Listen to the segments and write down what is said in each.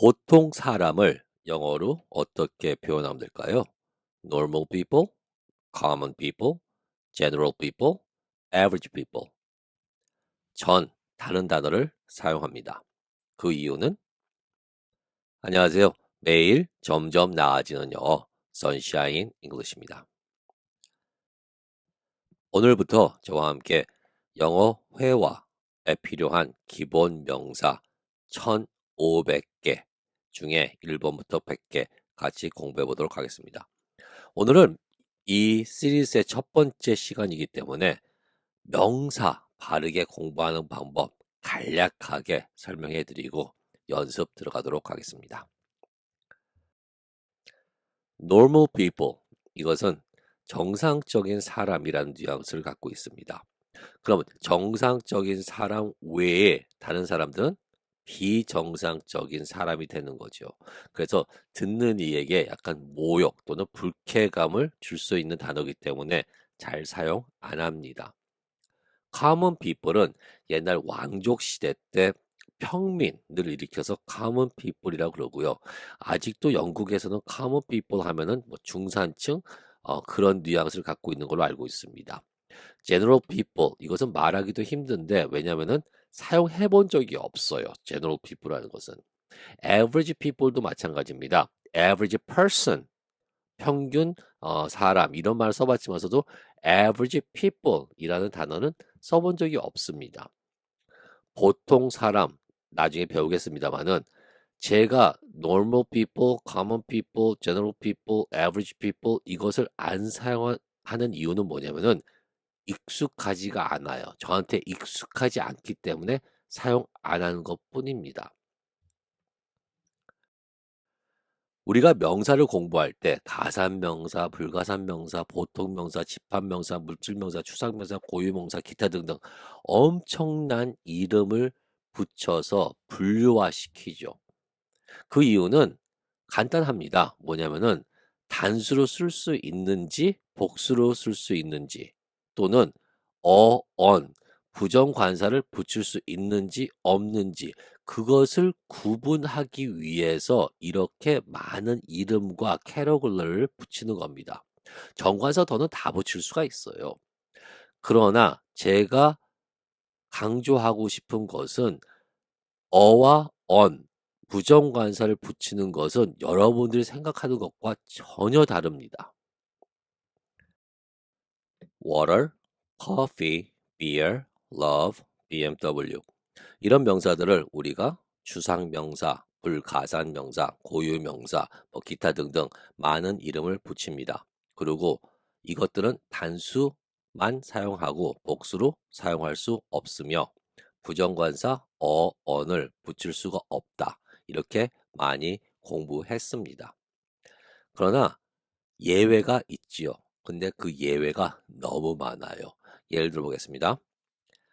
보통 사람을 영어로 어떻게 표현하면 될까요? normal people, common people, general people, average people. 전 다른 단어를 사용합니다. 그 이유는 안녕하세요. 매일 점점 나아지는 영어 Sunshine English입니다. 오늘부터 저와 함께 영어 회화에 필요한 기본 명사 1500개 중에 1번부터 100개 같이 공부해 보도록 하겠습니다. 오늘은 이 시리즈의 첫 번째 시간이기 때문에 명사 바르게 공부하는 방법 간략하게 설명해 드리고 연습 들어가도록 하겠습니다. normal people 이것은 정상적인 사람이라는 뉘앙스를 갖고 있습니다. 그러면 정상적인 사람 외에 다른 사람들은 비정상적인 사람이 되는 거죠. 그래서 듣는 이에게 약간 모욕 또는 불쾌감을 줄 수 있는 단어이기 때문에 잘 사용 안 합니다. common people은 옛날 왕족 시대 때 평민을 일으켜서 common people이라고 그러고요. 아직도 영국에서는 common people 하면은 뭐 중산층 어, 그런 뉘앙스를 갖고 있는 걸로 알고 있습니다. General people 이것은 말하기도 힘든데 왜냐면은 사용해 본 적이 없어요. general people라는 것은. average people도 마찬가지입니다. average person 평균 어, 사람 이런 말을 써봤지만서도 average people이라는 단어는 써본 적이 없습니다. 보통 사람 나중에 배우겠습니다만은 제가 normal people, common people, general people, average people 이것을 안 사용하는 이유는 뭐냐면은 익숙하지가 않아요. 저한테 익숙하지 않기 때문에 사용 안 하는 것 뿐입니다. 우리가 명사를 공부할 때 가산명사, 불가산명사, 보통명사, 집합명사, 물질명사, 추상명사, 고유명사, 기타 등등 엄청난 이름을 붙여서 분류화시키죠. 그 이유는 간단합니다. 뭐냐면은 단수로 쓸 수 있는지 복수로 쓸 수 있는지 또는 어, 언, 부정관사를 붙일 수 있는지 없는지 그것을 구분하기 위해서 이렇게 많은 이름과 캐러글러를 붙이는 겁니다. 정관사 더는 다 붙일 수가 있어요. 그러나 제가 강조하고 싶은 것은 어와 언, 부정관사를 붙이는 것은 여러분들이 생각하는 것과 전혀 다릅니다. Water, coffee, beer, love, BMW 이런 명사들을 우리가 추상명사, 불가산 명사, 고유 명사, 뭐 기타 등등 많은 이름을 붙입니다. 그리고 이것들은 단수만 사용하고 복수로 사용할 수 없으며 부정관사 어, 언을 붙일 수가 없다. 이렇게 많이 공부했습니다. 그러나 예외가 있지요. 근데 그 예외가 너무 많아요. 예를 들어 보겠습니다.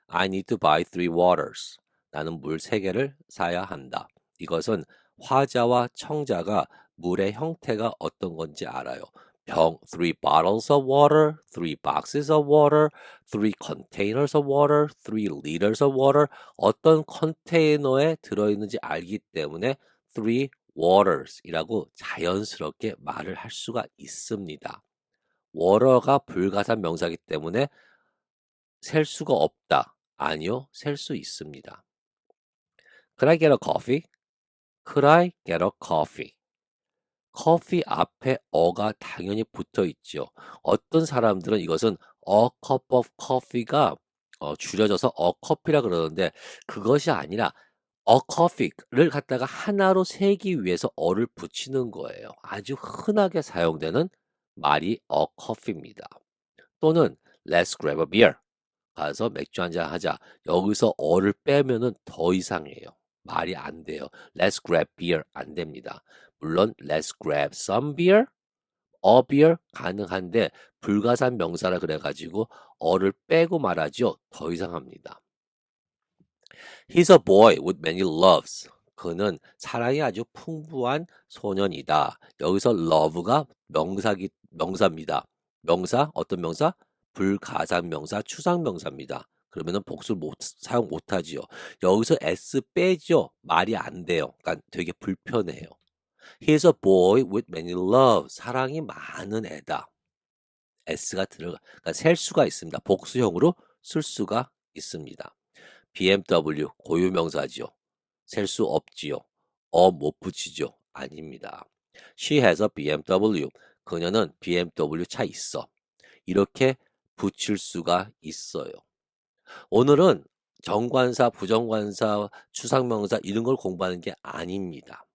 I need to buy three waters. 나는 물 세 개를 사야 한다. 이것은 화자와 청자가 물의 형태가 어떤 건지 알아요. 병, three bottles of water, three boxes of water, three containers of water, three liters of water. 어떤 컨테이너에 들어 있는지 알기 때문에 three waters이라고 자연스럽게 말을 할 수가 있습니다. Water가 불가산 명사기 때문에 셀 수가 없다. 아니요, 셀 수 있습니다. Could I get a coffee? Could I get a coffee? 커피 앞에 어가 당연히 붙어 있죠. 어떤 사람들은 이것은 a cup of coffee가 어, 줄여져서 a 커피라 그러는데 그것이 아니라 a coffee를 갖다가 하나로 세기 위해서 어를 붙이는 거예요. 아주 흔하게 사용되는 말이 a coffee입니다. 또는 let's grab a beer. 가서 맥주 한잔 하자. 여기서 어를 빼면은 더 이상해요. 말이 안 돼요. Let's grab beer 안 됩니다. 물론 let's grab some beer, a beer 가능한데 불가산 명사라 그래가지고 어를 빼고 말하죠. 더 이상합니다. He's a boy with many loves. 그는 사랑이 아주 풍부한 소년이다. 여기서 love가 명사기 명사입니다. 명사 어떤 명사? 불가산 명사, 추상 명사입니다. 그러면은 복수를 못, 사용 못하지요. 여기서 s 빼죠. 말이 안 돼요. 그러니까 되게 불편해요. He's a boy with many love. 사랑이 많은 애다. s가 들어가, 그러니까 셀 수가 있습니다. 복수형으로 쓸 수가 있습니다. BMW 고유 명사지요. 셀 수 없지요. 어 못 붙이죠. 아닙니다. She has a BMW. 그녀는 BMW 차 있어. 이렇게 붙일 수가 있어요. 오늘은 정관사, 부정관사, 추상명사 이런 걸 공부하는 게 아닙니다.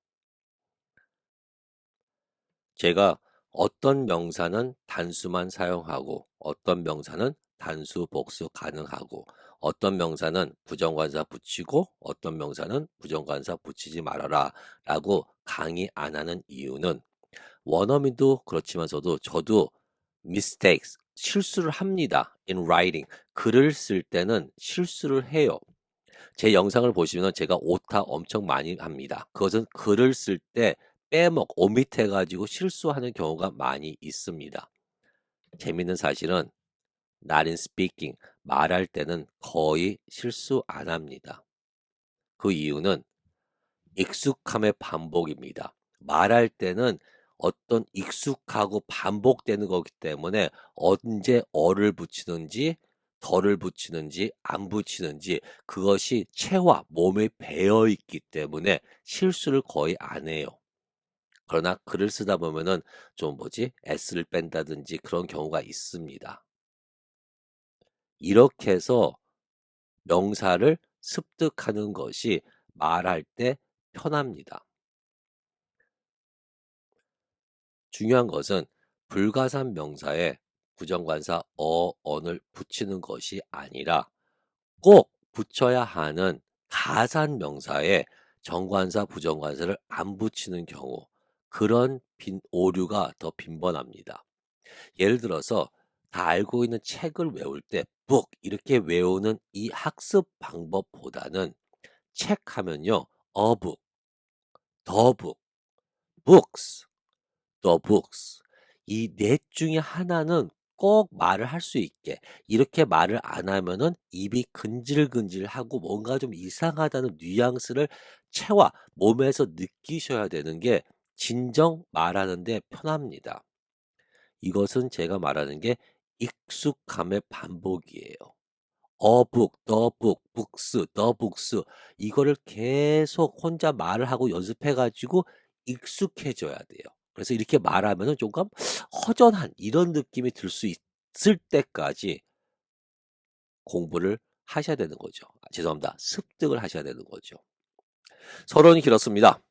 제가 어떤 명사는 단수만 사용하고 어떤 명사는 단수 복수 가능하고 어떤 명사는 부정관사 붙이고 어떤 명사는 부정관사 붙이지 말아라 라고 강의 안 하는 이유는 원어민도 그렇지만서도 저도 mistakes 실수를 합니다. in writing 글을 쓸 때는 실수를 해요. 제 영상을 보시면 제가 오타 엄청 많이 합니다. 그것은 글을 쓸 때 빼먹, 오밋해 가지고 실수하는 경우가 많이 있습니다. 재밌는 사실은 in speaking 말할 때는 거의 실수 안 합니다. 그 이유는 익숙함의 반복입니다. 말할 때는 어떤 익숙하고 반복되는 거기 때문에 언제 어를 붙이는지 덜을 붙이는지 안 붙이는지 그것이 체화 몸에 배어 있기 때문에 실수를 거의 안 해요. 그러나 글을 쓰다 보면은 좀 뭐지 s를 뺀다든지 그런 경우가 있습니다. 이렇게 해서 명사를 습득하는 것이 말할 때 편합니다. 중요한 것은 불가산 명사에 부정관사 어, 언을 붙이는 것이 아니라 꼭 붙여야 하는 가산 명사에 정관사, 부정관사를 안 붙이는 경우 그런 빈, 오류가 더 빈번합니다. 예를 들어서 다 알고 있는 책을 외울 때 book 이렇게 외우는 이 학습 방법보다는 책 하면요 the book, books, the books 이 넷 중에 하나는 꼭 말을 할 수 있게 이렇게 말을 안 하면은 입이 근질근질하고 뭔가 좀 이상하다는 뉘앙스를 체화 몸에서 느끼셔야 되는 게 진정 말하는데 편합니다. 이것은 제가 말하는 게 익숙함의 반복이에요. book, books, the books 이거를 계속 혼자 말을 하고 연습해가지고 익숙해져야 돼요. 그래서 이렇게 말하면은 조금 허전한 이런 느낌이 들 수 있을 때까지 공부를 하셔야 되는 거죠. 아, 죄송합니다. 습득을 하셔야 되는 거죠. 서론이 길었습니다.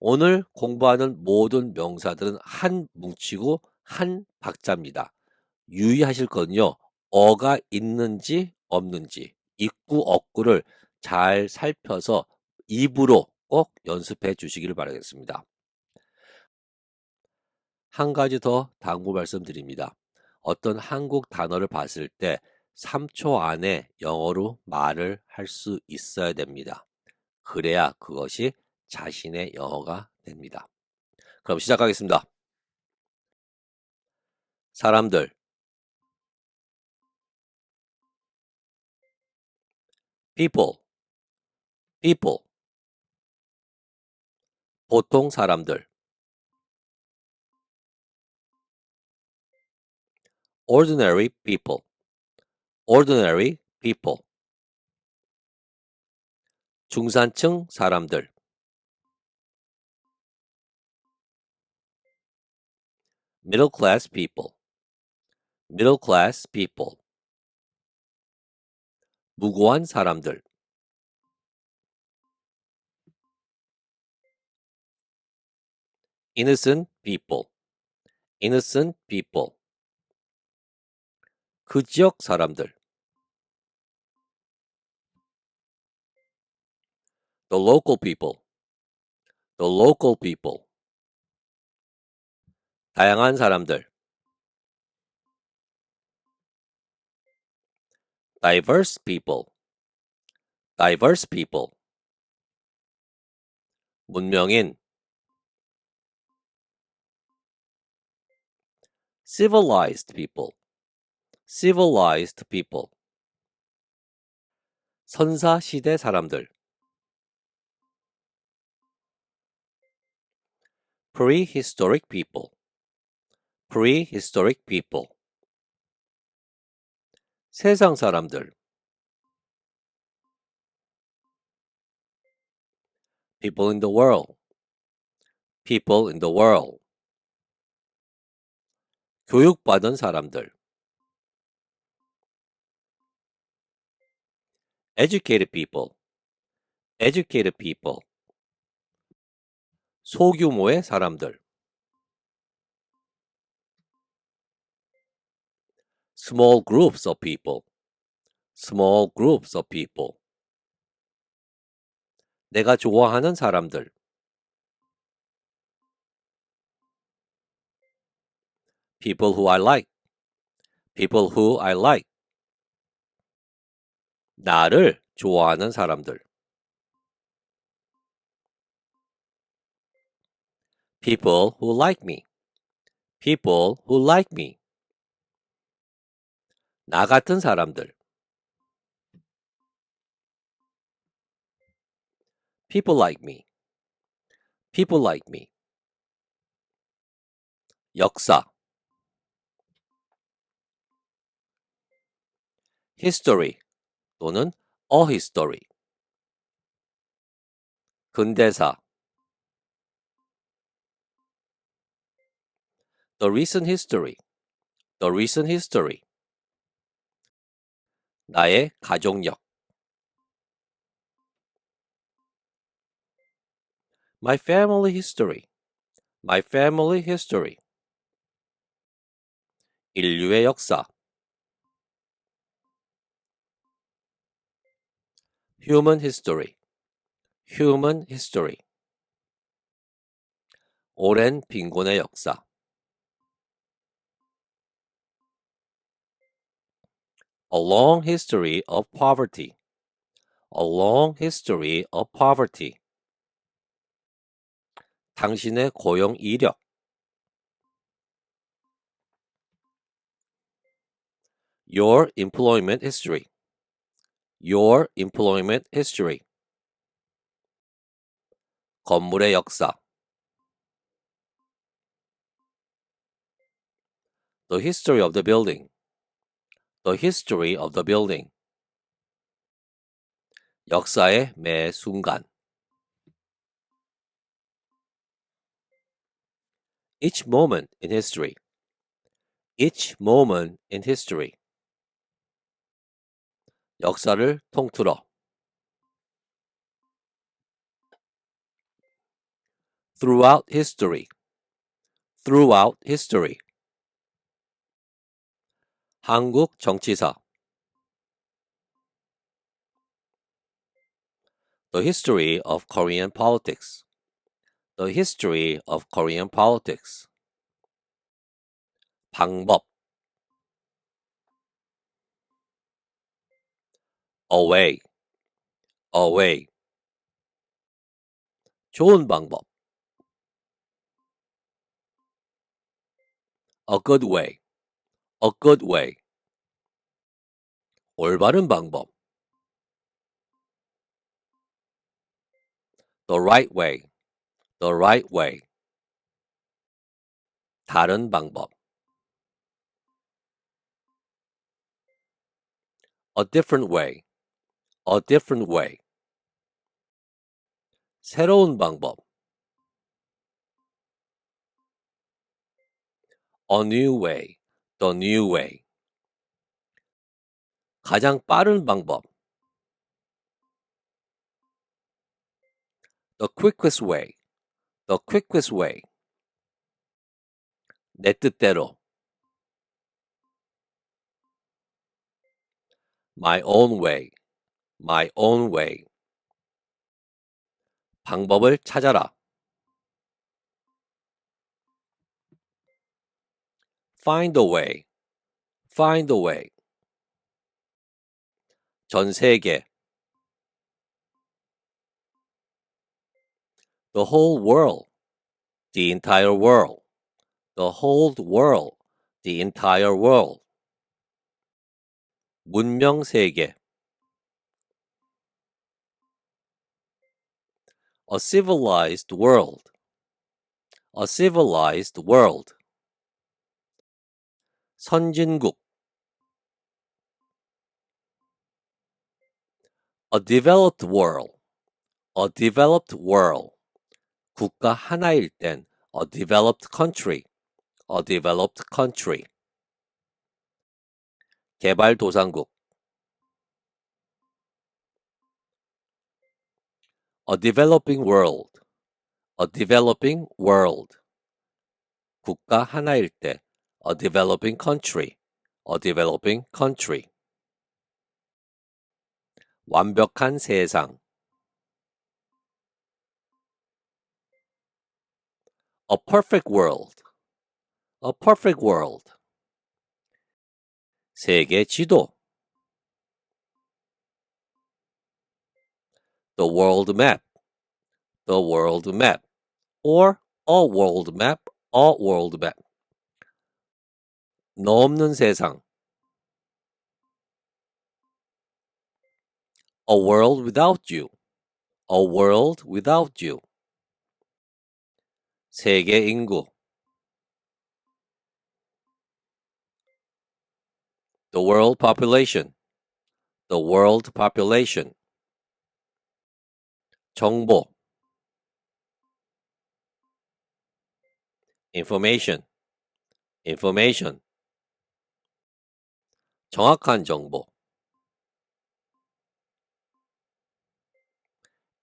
오늘 공부하는 모든 명사들은 한 뭉치고 한 박자입니다. 유의하실 건요. 어가 있는지 없는지 있구 없구를 잘 살펴서 입으로 꼭 연습해 주시기를 바라겠습니다. 한 가지 더 당부 말씀드립니다. 어떤 한국 단어를 봤을 때 3초 안에 영어로 말을 할 수 있어야 됩니다. 그래야 그것이 자신의 영어가 됩니다. 그럼 시작하겠습니다. 사람들 people people 보통 사람들 ordinary people ordinary people 중산층 사람들 middle class people middle class people 무고한 사람들 innocent people innocent people 그 지역 사람들 the local people the local people 다양한 사람들 diverse people diverse people 문명인 civilized people civilized people 선사 시대 사람들. prehistoric people. prehistoric people. 세상 사람들. people in the world. people in the world. 교육받은 사람들. educated people. educated people. 소규모의 사람들. small groups of people. small groups of people. 내가 좋아하는 사람들. people who I like. people who I like. 나를 좋아하는 사람들. people who like me. people who like me. 나 같은 사람들. people like me. people like me. 역사. history 또는 a history. 근대사. the recent history. the recent history. 나의 가족력. my family history. my family history. 인류의 역사. human history. human history. 오랜 빈곤의 역사. A long history of poverty. A long history of poverty. 당신의 고용 이력. Your employment history. Your employment history. 건물의 역사. The history of the building. The history of the building. 역사의 매 순간. Each moment in history. Each moment in history. 역사를 통틀어. Throughout history. Throughout history. 한국 정치사. The history of Korean politics. The history of Korean politics. 방법. away, away. 좋은 방법. a good way, a good way. 올바른 방법. the right way, the right way. 다른 방법. a different way, a different way. 새로운 방법. a new way, the new way. 가장 빠른 방법. the quickest way, the quickest way. 내 뜻대로. my own way, my own way. 방법을 찾아라. find a way, find a way. 전 세계. the whole world, the entire world, the whole world, the entire world. 문명 세계. A civilized world. A civilized world. 선진국. A developed world. A developed world. 국가 하나일 땐 a developed country. A developed country. 개발도상국. A developing world. A developing world. 국가 하나일 때 a developing country. A developing country. 완벽한 세상. A perfect world. A perfect world. 세계 지도. The world map. The world map. Or a world map. A world map. 너 없는 세상. A world without you. A world without you. 세계 인구. The world population. The world population. 정보. information. information. 정확한 정보.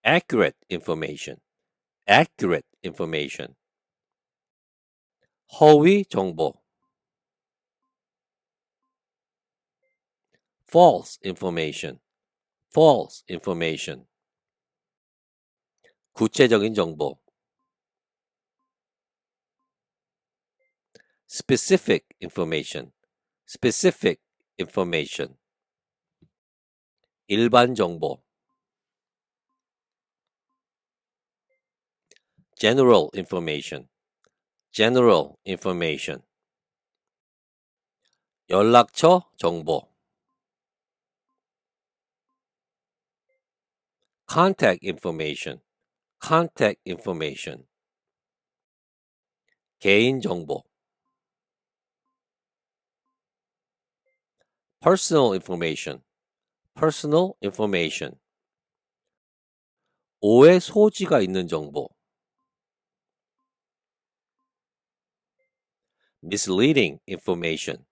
accurate information. accurate information. 허위 정보. false information. false information. 구체적인 정보. specific information. specific information. 일반 정보. general information. general information. 연락처 정보. contact information. Contact information. 개인 정보. personal information. personal information. 오해 소지가 있는 정보. misleading information.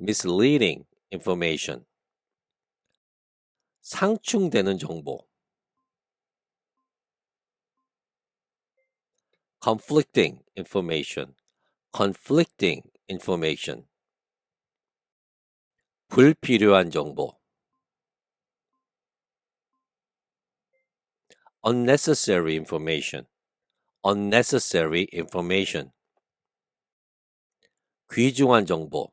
misleading information. 상충되는 정보. conflicting information. conflicting information. 불필요한 정보. unnecessary information. unnecessary information. 귀중한 정보.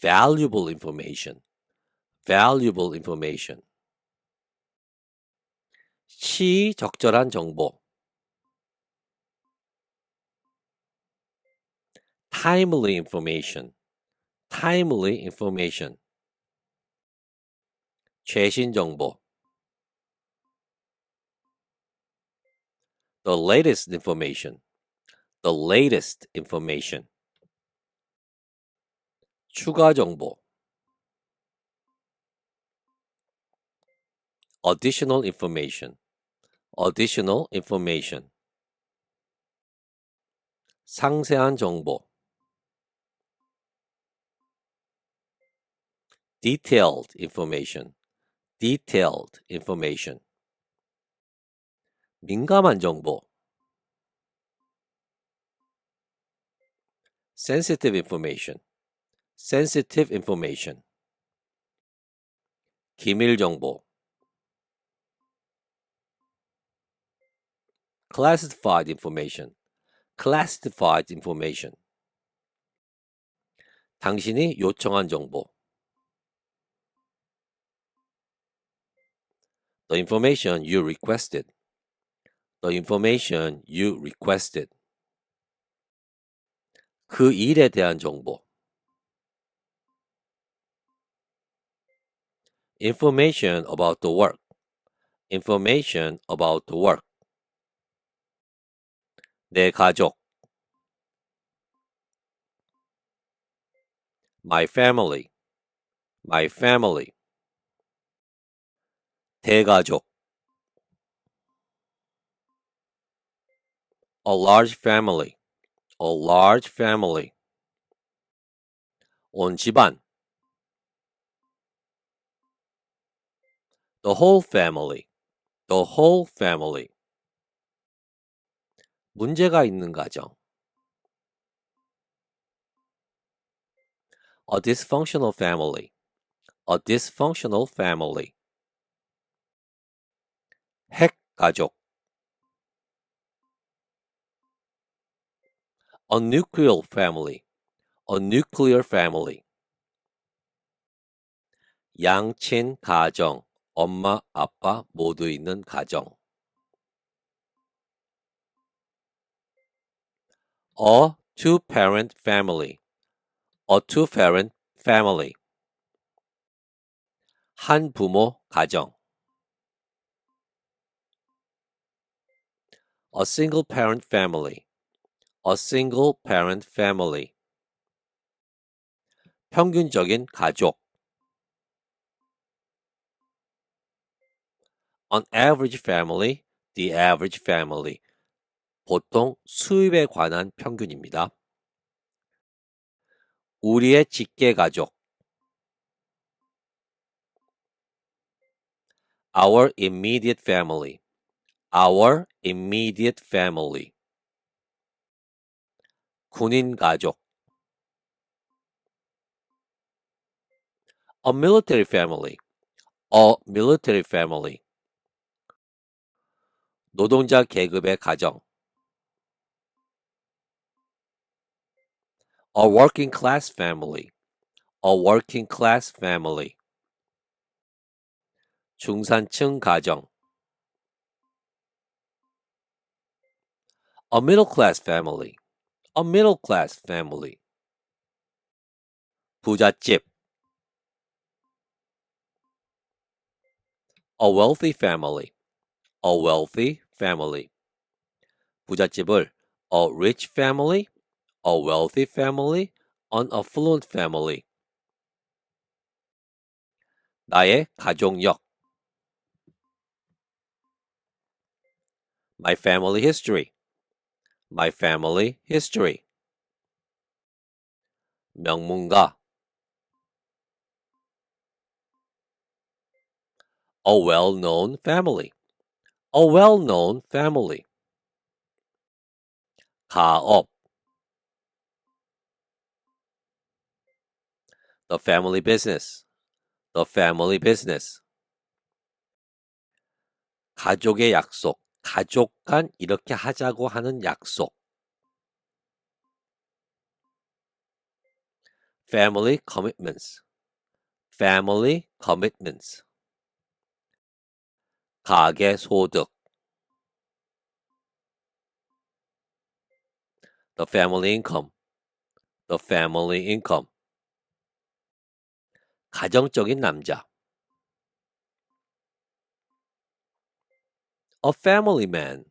valuable information. valuable information. 시 적절한 정보. timely information. timely information. 최신 정보. the latest information. the latest information. 추가 정보. additional information. additional information. 상세한 정보. detailed information. detailed information. 민감한 정보. sensitive information. sensitive information. 기밀 정보. classified information. classified information. 당신이 요청한 정보. The information you requested. The information you requested. 그 일에 대한 정보. information about the work. information about the work. 내 가족. my family. my family. 대가족. a large family. a large family. 온 집안. the whole family. the whole family. 문제가 있는 가정. a dysfunctional family. a dysfunctional family. 핵 가족. a nuclear family. a nuclear family. 양친 가정. 엄마, 아빠 모두 있는 가정. a two-parent family. a two-parent family. 한 부모 가정. a single-parent family. a single-parent family. 평균적인 가족. an average family, the average family. 보통 수입에 관한 평균입니다. 우리의 직계 가족. Our immediate family. Our immediate family. 군인 가족. A military family. A military family. 노동자 계급의 가정. A working class family. A working class family. 중산층 가정. A middle class family. A middle class family. 부잣집. A wealthy family. A wealthy family. 부잣집을 a rich family, a wealthy family, an affluent family. 나의 가족력. My family history. My family history. 명문가. A well-known family. A well-known family. 가업. The family business. The family business. 가족의 약속. 가족 간 이렇게 하자고 하는 약속. Family commitments. Family commitments. 가계 소득. The family income. The family income. 가정적인 남자. A family man.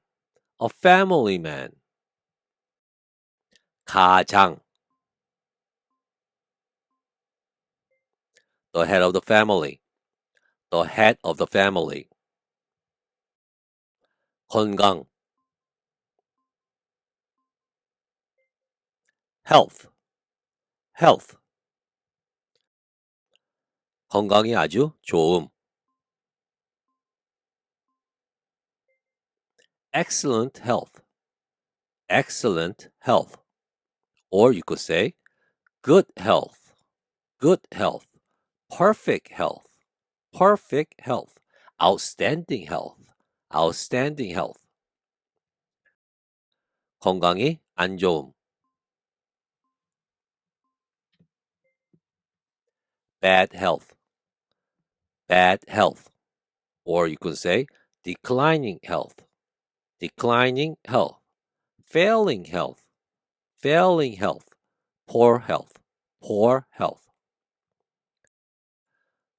A family man. 가장. The head of the family. The head of the family. 건강. health. health. 건강이 아주 좋음. excellent health. excellent health. Or you could say good health. good health. perfect health. perfect health. outstanding health. outstanding health. 건강이 안 좋음. bad health. bad health. Or you could say declining health. declining health. failing health. failing health. poor health. poor health.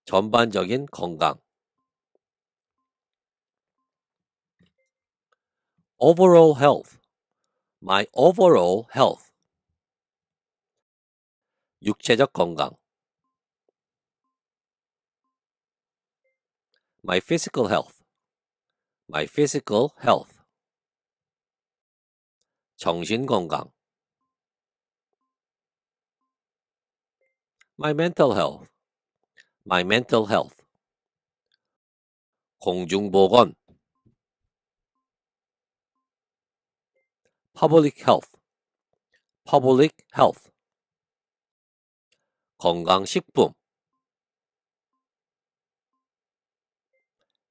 전반적인 건강. overall health. my overall health. 육체적 건강. my physical health. my physical health. 정신 건강. my mental health. my mental health. 공중보건. public health. public health. 건강식품.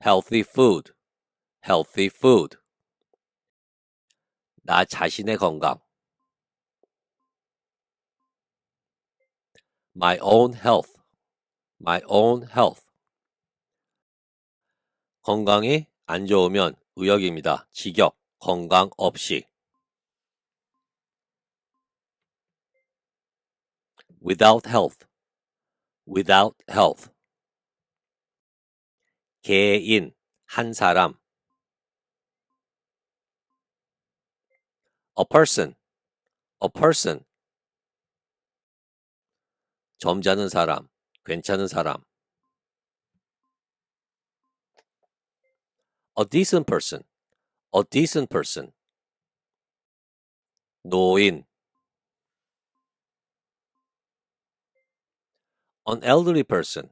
Healthy food. healthy food. 나 자신의 건강. my own health. my own health. 건강이 안 좋으면 의역입니다. 직역, 건강 없이. without health. without health. 개인, 한 사람. a person. a person. 점잖은 사람, 괜찮은 사람. a decent person. a decent person. 노인. an elderly person.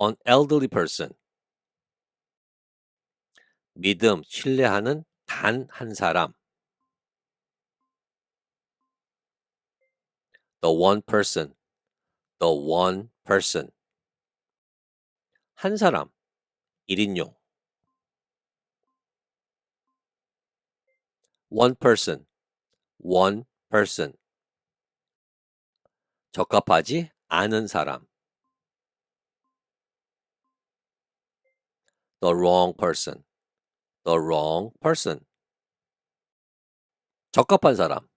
an elderly person. 믿음, 신뢰하는 단 한 사람. the one person. the one person. 한 사람, 1인용. one person, one person. 적합하지 않은 사람. the wrong person, the wrong person. 적합한 사람.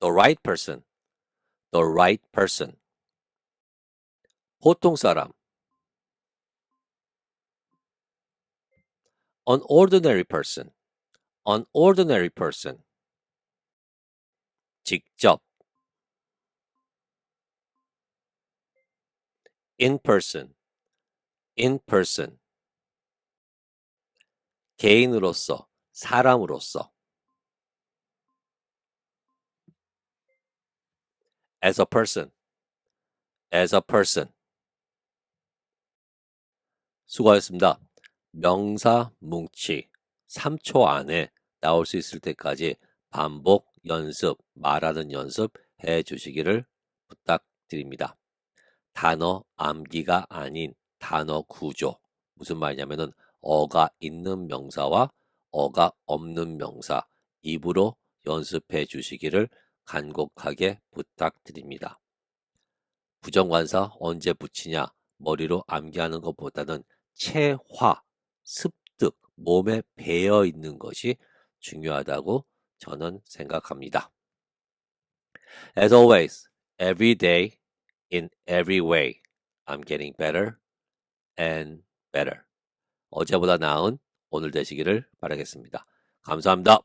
the right person, the right person. 보통 사람. an ordinary person, an ordinary person. 직접. in person, in person. 개인으로서, 사람으로서. as a person, as a person. 수고하셨습니다. 명사 뭉치 3초 안에 나올 수 있을 때까지 반복 연습, 말하는 연습 해 주시기를 부탁드립니다. 단어 암기가 아닌 단어 구조. 무슨 말이냐면은 어가 있는 명사와 어가 없는 명사 입으로 연습해 주시기를 간곡하게 부탁드립니다. 부정관사 언제 붙이냐 머리로 암기하는 것보다는 체화, 습득, 몸에 배어 있는 것이 중요하다고 저는 생각합니다. As always, every day, in every way, I'm getting better and better. 어제보다 나은 오늘 되시기를 바라겠습니다. 감사합니다.